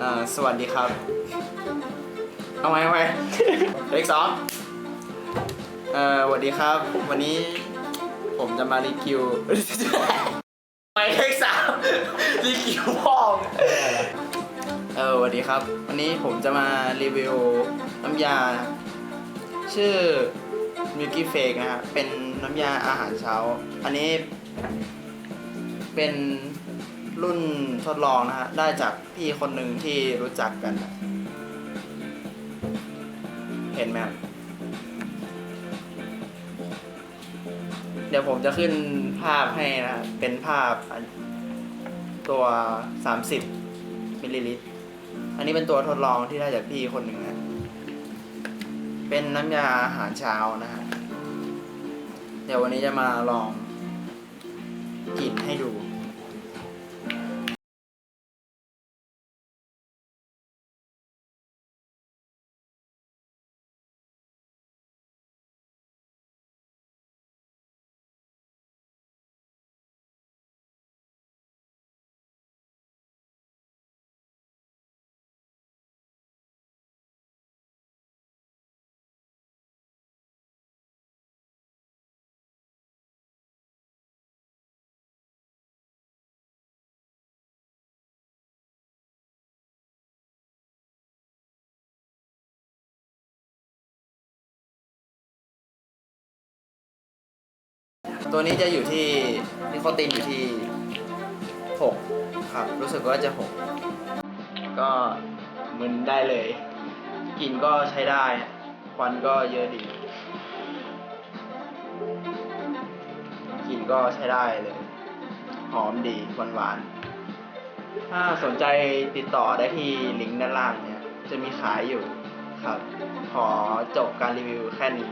อ่าสวัสดีครับ เอาไว้เอาไว้เลขสองเอ่อสวัสดีครับ วันนี้ผมจะมารีวิวไม่เลขสามรีวิวพ่องเออสวัสดีครับ วันนี้ผมจะมารีวิวน้ำยา ชื่อ Milky Fake นะฮะเป็นน้ำยาอาหารเช้า อันนี้ เป็นรุ่นทดลองนะฮะ ได้จากพี่คนหนึ่งที่รู้จักกัน เห็นไหมเดี๋ยวผมจะขึ้นภาพให้นะ เป็นภาพตัว 30มิลลิลิตร อันนี้เป็นตัวทดลองที่ได้จากพี่คนหนึ่งนะ เป็นน้ำยาอาหารเช้านะฮะ เดี๋ยววันนี้จะมาลอง กินให้ดู ตัวนี้จะอยู่ที่นิโคตินอยู่ที่ 6 ครับ รู้สึกว่าจะ 6 ก็มึนได้เลยกลิ่นก็ใช้ได้ ควันก็เยอะดีกลิ่นก็ใช้ได้เลย หอมดีหวานหวาน ถ้าสนใจติดต่อได้ที่ลิงก์ด้านล่างเนี่ย จะมีขายอยู่ครับ ขอจบการรีวิวแค่นี้